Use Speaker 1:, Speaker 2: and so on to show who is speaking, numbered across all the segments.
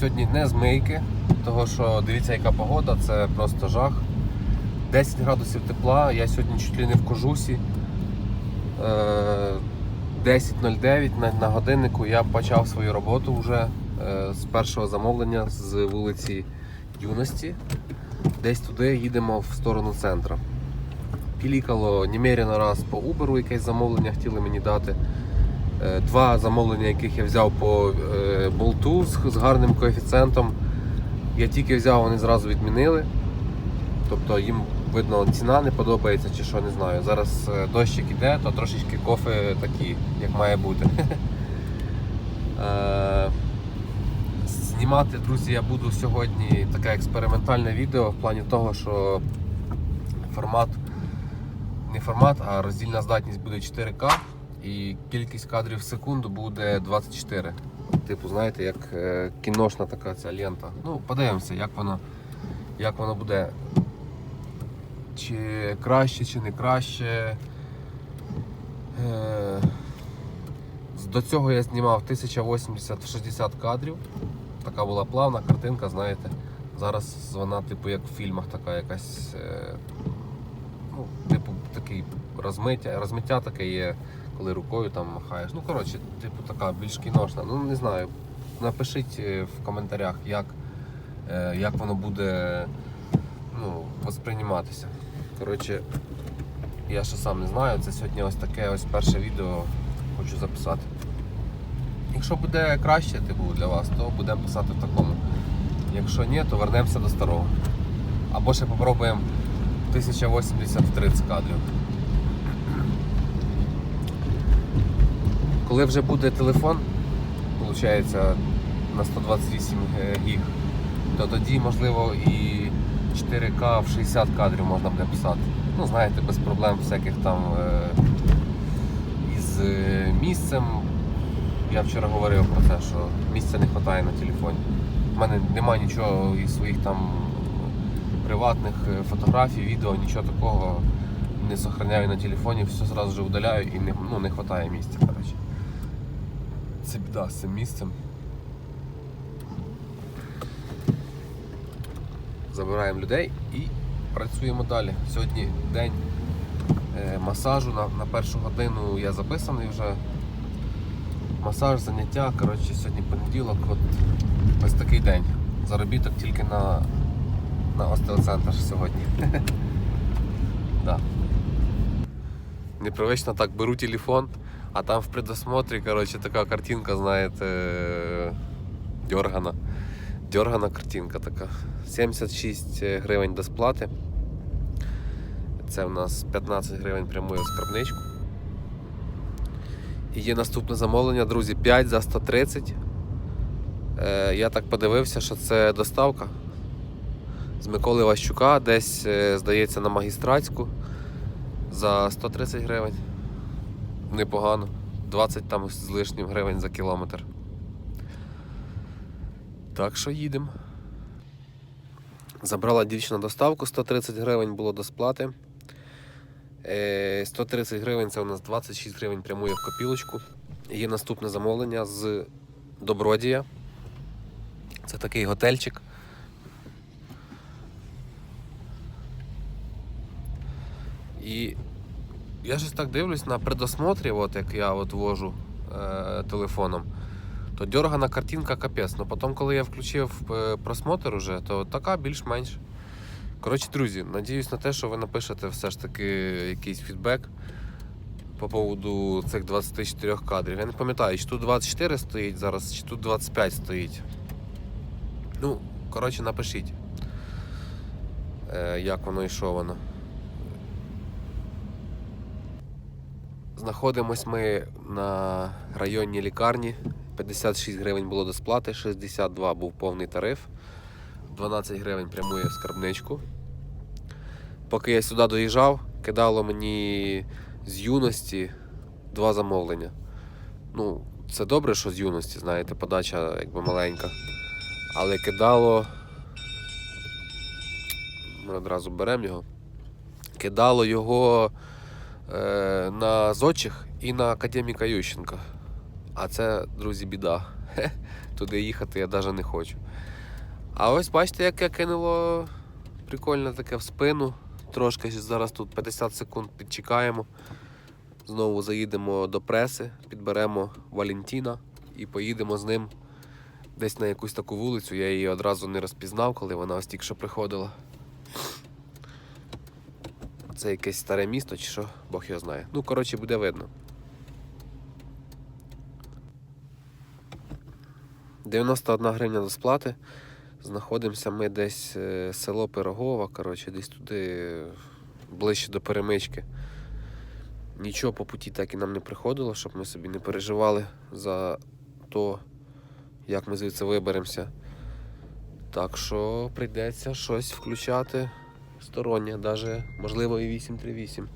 Speaker 1: сьогодні не з мийки, того що дивіться, яка погода, це просто жах. 10 градусів тепла, я сьогодні чуть ли не в кожусі. Е, 10.09 на, на годиннику я почав свою роботу вже е, з першого замовлення з вулиці Юності. Десь туди їдемо в сторону центру. Пілікало немерено раз по Uber, якесь замовлення хотіли мені дати. Е, Два замовлення, яких я взяв по е, болту з, гарним коефіцієнтом. Я тільки взяв, вони зразу відмінили. Тобто їм видно ціна не подобається чи що, не знаю. Зараз е, дощик іде, то трошечки кофе такі, як має бути. Знімати, друзі, я буду сьогодні таке експериментальне відео в плані того, що формат, не формат, а роздільна здатність буде 4К і кількість кадрів в секунду буде 24. Типу, знаєте, як е, кіношна така ця лента. Ну, подивимося, як воно, як воно буде. Чи краще, чи не краще. Е, До цього я знімав 1080 в 60 кадрів. Така була плавна картинка, знаєте. Зараз вона, типу, як в фільмах, така якась. е, Ну, типу, такий розмиття, розмиття таке є, коли рукою там махаєш. Ну, коротше, типу, така більш кіношна. Ну, не знаю. Напишіть е, в коментарях, як, е, як воно буде ну, восприйматися. Коротше, я ще сам не знаю. Це сьогодні ось таке ось перше відео хочу записати. Якщо буде краще типу, для вас, то будемо писати в такому. Якщо ні, то вернемося до старого. Або ще попробуємо 1080 в 30 кадрів. Коли вже буде телефон, виходить, на 128 гіг, то тоді можливо і 4К в 60 кадрів можна буде писати. Ну, знаєте, без проблем всяких там е, із е, місцем. Я вчора говорив про те, що місця не вистачає на телефоні. У мене немає нічого із своїх там приватних е, фотографій, відео, нічого такого не зберігаю на телефоні, все же удаляю і не, ну, не вистачає місця. Коротше. Це біда з цим місцем. Забираємо людей і працюємо далі. Сьогодні день е, масажу на, на першу годину я записаний вже. Масаж, заняття. Коротше, сьогодні понеділок, от ось такий день. Заробіток тільки на, на остеоцентр сьогодні. Непривично так беру телефон, а там в предосмотрі коротше, така картинка, знаєте, дергана. Дергана картинка така. 76 гривень до сплати. Це в нас 15 гривень прямує в скарбничку. І є наступне замовлення, друзі, 5 за 130. Е, я так подивився, що це доставка з Миколи Ващука, десь, е, здається, на магістратську за 130 гривень. Непогано. 20 там з лишнім гривень за кілометр. Так що їдемо. Забрала дівчина доставку, 130 гривень було до сплати. Е, 130 гривень це у нас 26 гривень прямує в копілочку. Є наступне замовлення з Добродія. Це такий готельчик. І я щось так дивлюсь на предосмотрі, от як я от вожу е, телефоном, то дергана картинка капець. Но потім, коли я включив е, просмотр уже, то така більш-менш. Коротше, друзі, надіюсь на те, що ви напишете все ж таки якийсь фідбек по поводу цих 24 кадрів. Я не пам'ятаю, чи тут 24 стоїть зараз, чи тут 25 стоїть. Ну, коротше, напишіть, е, як воно і що воно. Знаходимось ми на районній лікарні. 56 гривень було до сплати, 62 був повний тариф. 12 гривень прямує в скарбничку. Поки я сюди доїжджав, кидало мені з юності два замовлення. Ну, це добре, що з юності, знаєте, подача якби маленька. Але кидало. Ми одразу беремо його. Кидало його е, на зодчих і на академіка Ющенка. А це, друзі, біда. Туди їхати я навіть не хочу. А ось бачите, яке кинуло прикольне таке в спину. Трошки зараз тут 50 секунд підчекаємо. Знову заїдемо до преси, підберемо Валентіна і поїдемо з ним десь на якусь таку вулицю. Я її одразу не розпізнав, коли вона ось тільки що приходила. Це якесь старе місто чи що, Бог його знає. Ну, коротше, буде видно. 91 гривня до сплати. Знаходимося ми десь е, село Пирогова, коротше, десь туди ближче до перемички. Нічого по путі так і нам не приходило, щоб ми собі не переживали за то, як ми звідси виберемося. Так що прийдеться щось включати стороннє, навіть можливо і 838.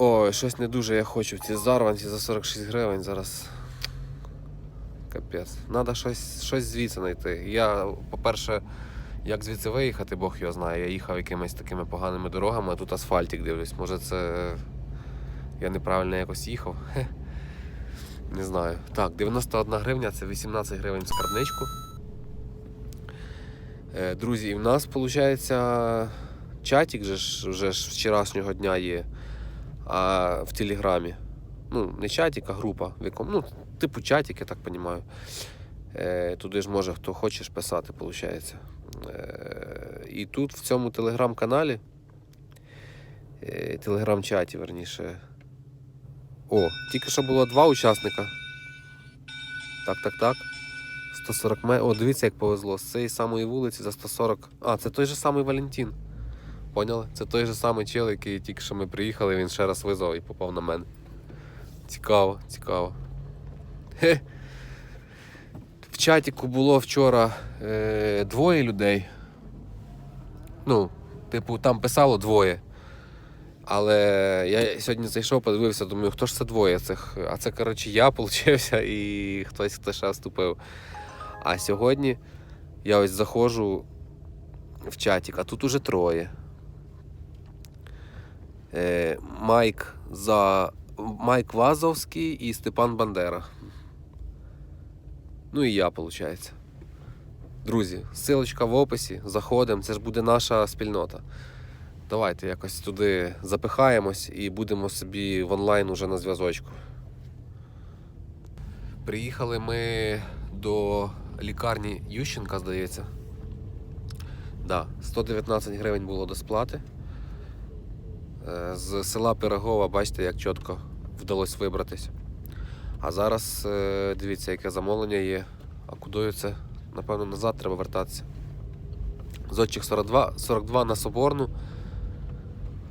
Speaker 1: Ой, щось не дуже я хочу в ці зарванці за 46 гривень зараз. Капець. Надо щось, щось звідси знайти. Я, по-перше, як звідси виїхати, Бог його знає. Я їхав якимись такими поганими дорогами, а тут асфальтик дивлюсь. Може це я неправильно якось їхав. Хе. Не знаю. Так, 91 гривня це 18 гривень в скарбничку. Е, Друзі, і в нас виходить чатик же ж, вже ж вчорашнього дня є а, в Телеграмі. Ну, не чатик, а група, ну, типу чатик, я так розумію. Е, туди ж може хто хочеш писати, виходить. Е, і тут в цьому телеграм-каналі, телеграм-чаті, верніше. О, тільки що було два учасника. Так, так, так. 140 ме. О, дивіться, як повезло. З цієї самої вулиці за 140. А, це той же самий Валентин. Поняли? Це той же самий чел, який тільки що ми приїхали, він ще раз визвав і попав на мене. Цікаво, цікаво. Хе. В чатіку було вчора е, двоє людей. Ну, типу, там писало двоє. Але я сьогодні зайшов, подивився, думаю, хто ж це двоє цих. А це, коротше, я получився і хтось хто ще вступив. А сьогодні я ось заходжу в чатик, а тут уже троє. Е, Майк за Майк Вазовський і Степан Бандера. Ну і я, виходить. Друзі, силочка в описі, заходимо, це ж буде наша спільнота. Давайте якось туди запихаємось і будемо собі в онлайн уже на зв'язочку. Приїхали ми до лікарні Ющенка, здається. Да, 119 гривень було до сплати. Е, З села Пирогова, бачите, як чітко вдалося вибратись. А зараз е, дивіться, яке замовлення є. А кудою це? Напевно, назад треба вертатися. Зодчих 42, 42 на Соборну.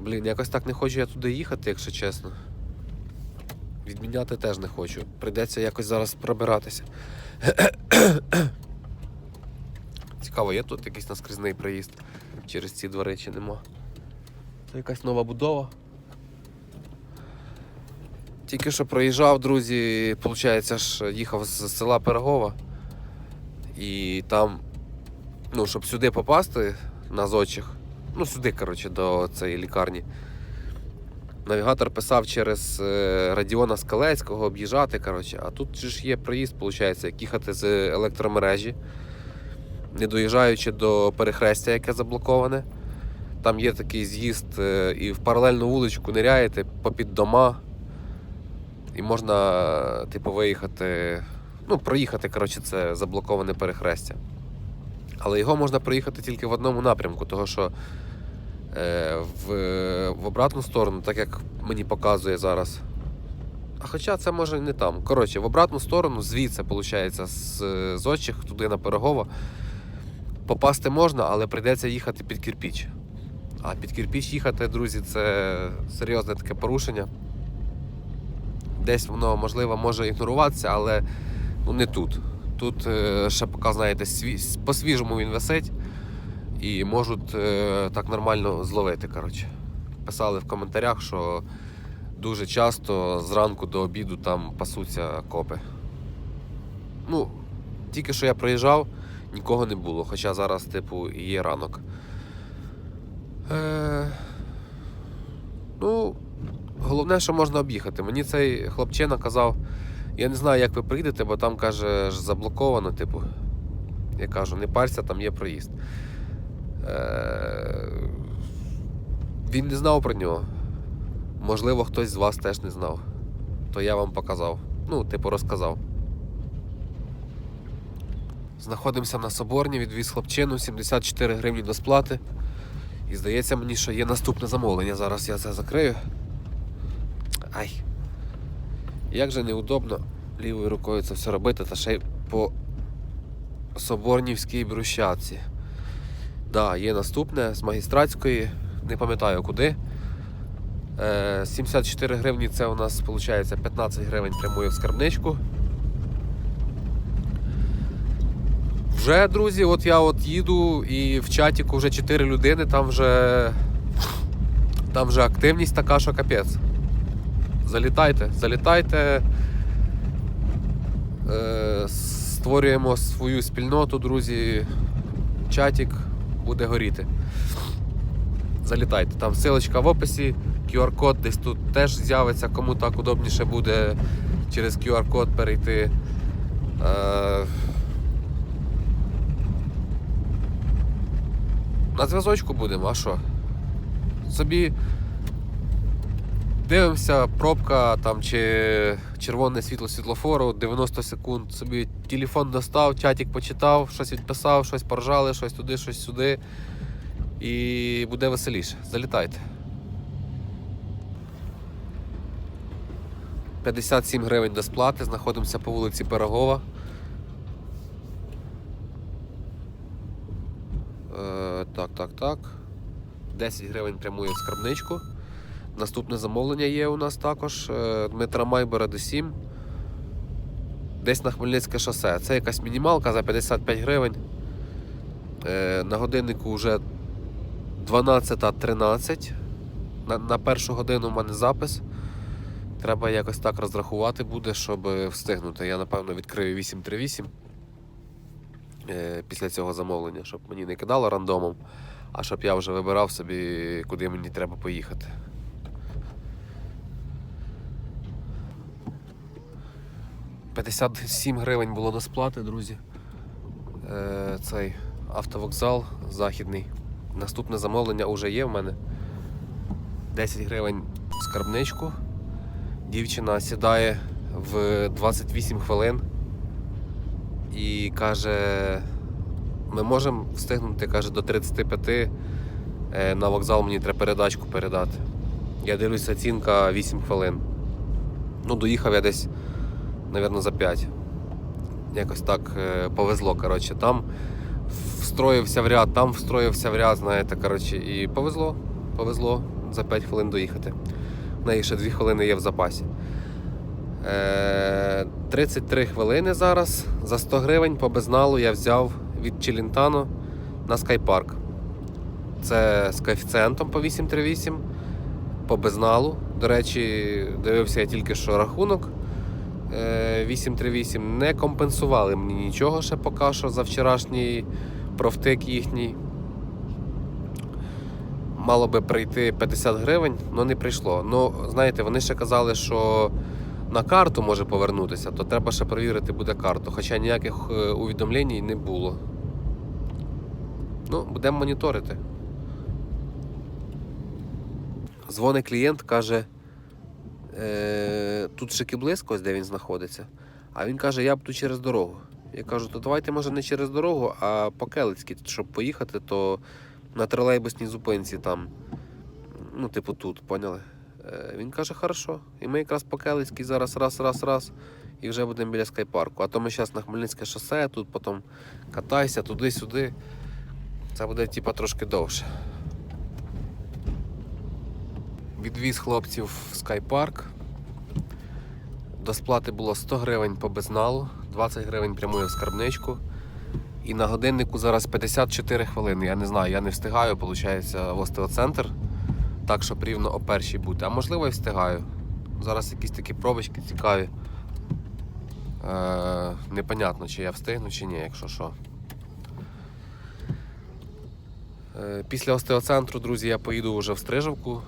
Speaker 1: Блін, якось так не хочу я туди їхати, якщо чесно. Відміняти теж не хочу. Прийдеться якось зараз пробиратися. Цікаво, є тут якийсь наскрізний проїзд через ці двори чи нема. Це якась нова будова. Тільки що проїжджав, друзі, виходить, ж їхав з села Пирогова. І там, ну, щоб сюди попасти на зочих, ну сюди, коротше, до цієї лікарні. Навігатор писав через е, Радіона Скалецького об'їжджати, коротше, а тут ж є проїзд, виходить, як їхати з електромережі, не доїжджаючи до перехрестя, яке заблоковане. Там є такий з'їзд, е, і в паралельну вуличку ниряєте попід дома. І можна, типу, виїхати, ну, проїхати, коротше, це заблоковане перехрестя. Але його можна проїхати тільки в одному напрямку, того що е, в, в обратну сторону, так як мені показує зараз. А хоча це може не там. Коротше, в обратну сторону, звідси, виходить, з Зодчих туди на Пирогово, попасти можна, але прийдеться їхати під кирпіч. А під кирпіч їхати, друзі, це серйозне таке порушення. Десь воно, можливо, може ігноруватися, але ну, не тут. Тут е, ще поки, знаєте, по-свіжому він висить і можуть е, так нормально зловити. Коротше. Писали в коментарях, що дуже часто зранку до обіду там пасуться копи. Ну, тільки що я приїжджав, нікого не було, хоча зараз, типу, є ранок. Е, ну, Головне, що можна об'їхати. Мені цей хлопчина казав, я не знаю, як ви приїдете, бо там каже, заблоковано, типу. Я кажу, не парся, там є проїзд. Е, Він не знав про нього. Можливо, хтось з вас теж не знав. То я вам показав. Ну, типу, розказав. Знаходимося на Соборні, відвіз хлопчину, 74 гривні до сплати. І здається мені, що є наступне замовлення. Зараз я це закрию. Ай. Як же неудобно лівою рукою це все робити, та ще й по Соборнівській брущаці. Да, є наступне з магістратської, не пам'ятаю куди. Е, 74 гривні це у нас виходить 15 гривень прямує в скарбничку. Вже, друзі, от я от їду і в чатіку вже 4 людини, там вже, там вже активність така, що капець. Залітайте, залітайте. Е, створюємо свою спільноту, друзі. Чатік буде горіти. Залітайте. Там ссылочка в описі, QR-код десь тут теж з'явиться, кому так удобніше буде через QR-код перейти. Е, на зв'язочку будемо, а що? Собі дивимося, пробка там чи червоне світло світлофору, 90 секунд. Собі телефон достав, чатик почитав, щось відписав, щось поржали, щось туди, щось сюди. І буде веселіше. Залітайте. 57 гривень до сплати, знаходимося по вулиці Пирогова. Е, так, так, так. 10 гривень прямує в скарбничку. Наступне замовлення є у нас також. е, Дмитра Майбера до 7. Десь на Хмельницьке шосе. Це якась мінімалка за 55 гривень. Е, На годиннику вже 12.13. На, на першу годину в мене запис. Треба якось так розрахувати буде, щоб встигнути. Я напевно відкрию 838 е, після цього замовлення, щоб мені не кидало рандомом, а щоб я вже вибирав собі, куди мені треба поїхати. «57 гривень було до сплати, друзі. Е, цей автовокзал західний. Наступне замовлення вже є в мене. 10 гривень в скарбничку. Дівчина сідає в 28 хвилин і каже: ми можемо встигнути каже, до 35 е, на вокзал мені треба передачку передати. Я дивлюся, оцінка 8 хвилин. Ну, доїхав я десь, мабуть, за 5. Якось так е, повезло. Коротше. Там встроївся в ряд, там встроївся в ряд, знаєте, коротше, і повезло, повезло за 5 хвилин доїхати. В неї ще 2 хвилини є в запасі. Е, 33 хвилини зараз. За 100 гривень по безналу я взяв від Челентано на Скайпарк. Це з коефіцієнтом по 838 по безналу. До речі, дивився я тільки що рахунок. Е, 838 не компенсували мені нічого ще поки що за вчорашній профтик їхній. Мало би прийти 50 гривень, але не прийшло. Ну, знаєте, вони ще казали, що на карту може повернутися, то треба ще перевірити буде карту. Хоча ніяких е, увідомлень не було. Ну, будемо моніторити. Дзвонить клієнт, каже, е, тут ще близько, де він знаходиться. А він каже, я буду через дорогу. Я кажу, то давайте, може, не через дорогу, а по Келицькій, щоб поїхати, то на тролейбусній зупинці там. Ну, типу, тут, поняли? Е, Він каже, хорошо. І ми якраз по Келицькій зараз раз, раз, раз, і вже будемо біля скайпарку. А то ми зараз на Хмельницьке шосе, тут потім катайся туди-сюди. Це буде типа трошки довше. Відвіз хлопців в скайпарк. До сплати було 100 гривень по безналу, 20 гривень прямує в скарбничку. І на годиннику зараз 54 хвилини. Я не знаю, я не встигаю, виходить, в остеоцентр. Так, щоб рівно о першій бути. А можливо і встигаю. Зараз якісь такі пробочки цікаві. Е, непонятно, чи я встигну, чи ні, якщо що. Е, Після остеоцентру, друзі, я поїду вже в Стрижавку.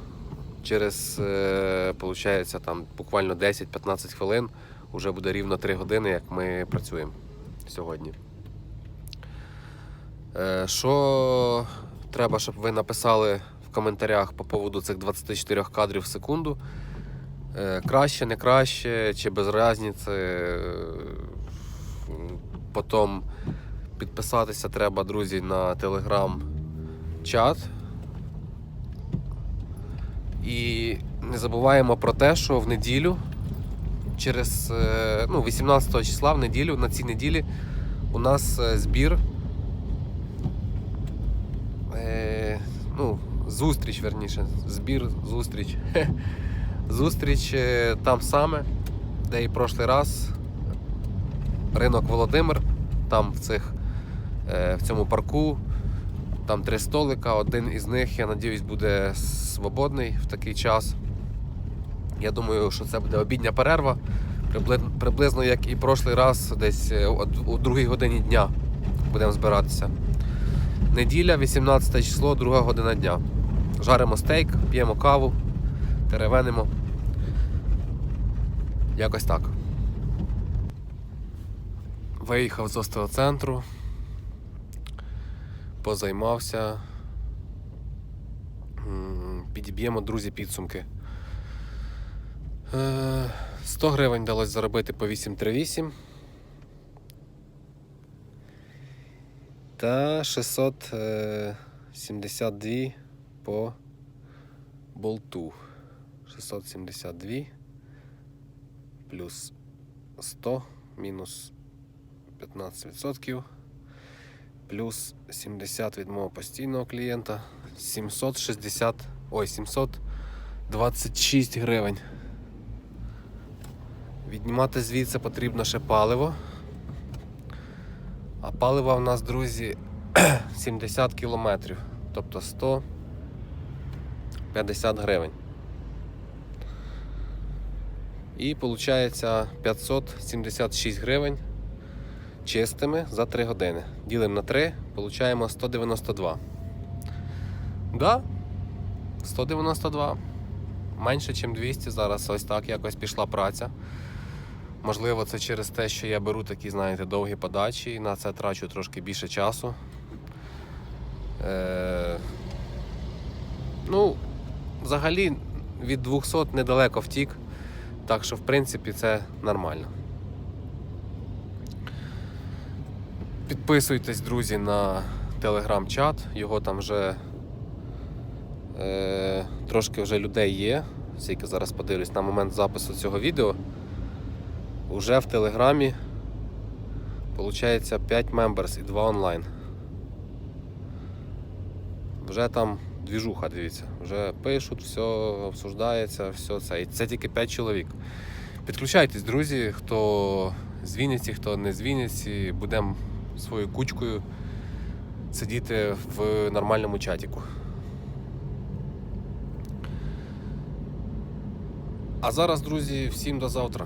Speaker 1: Через, е, получається, там буквально 10-15 хвилин вже буде рівно 3 години, як ми працюємо сьогодні. Е, Що треба, щоб ви написали в коментарях по поводу цих 24 кадрів в секунду? Е, Краще, не краще, чи без різниці. Потім підписатися треба, друзі, на телеграм-чат. І не забуваємо про те, що в неділю, через е, ну, 18 числа в неділю, на цій неділі у нас е, збір. Е, ну, зустріч, верніше. Збір, зустріч. Зустріч е, там саме, де і прошлий раз. Ринок Володимир, там в, цих, в цьому парку. Там три столика. Один із них, я надіюсь, буде свободний в такий час. Я думаю, що це буде обідня перерва. Приблизно як і прошлий раз, десь е, у другій годині дня будемо збиратися. Неділя, 18 число, друга година дня. Жаримо стейк, п'ємо каву, теревенимо. Якось так. Виїхав з остеоцентру, позаймався. Підіб'ємо, друзі, підсумки. Е, 100 гривень вдалося заробити по 838. Та 672 по болту. 672 плюс 100 мінус 15%. Плюс 70 від мого постійного клієнта. 760. Ой, 726 гривень. Віднімати звідси потрібно ще паливо. А палива в нас, друзі, 70 кілометрів. Тобто 150 гривень. І виходить 576 гривень чистими за 3 години. Ділимо на 3, получаємо 192. Да, 192. Менше, ніж 200 зараз ось так якось пішла праця. Можливо, це через те, що я беру такі, знаєте, довгі подачі і на це трачу трошки більше часу. Е... Ну, взагалі від 200 недалеко втік, так що, в принципі, це нормально. Підписуйтесь, друзі, на телеграм-чат, його там вже е, трошки вже людей є. Скільки зараз подивлюсь на момент запису цього відео. Уже в Телеграмі Получається 5 members і 2 онлайн. Вже там двіжуха, дивіться, вже пишуть, все обсуждається, все це. І це тільки 5 чоловік. Підключайтесь, друзі, хто з Вінниці, хто не з Вінниці, будемо своєю кучкою сидіти в нормальному чатіку. А зараз, друзі, всім до завтра.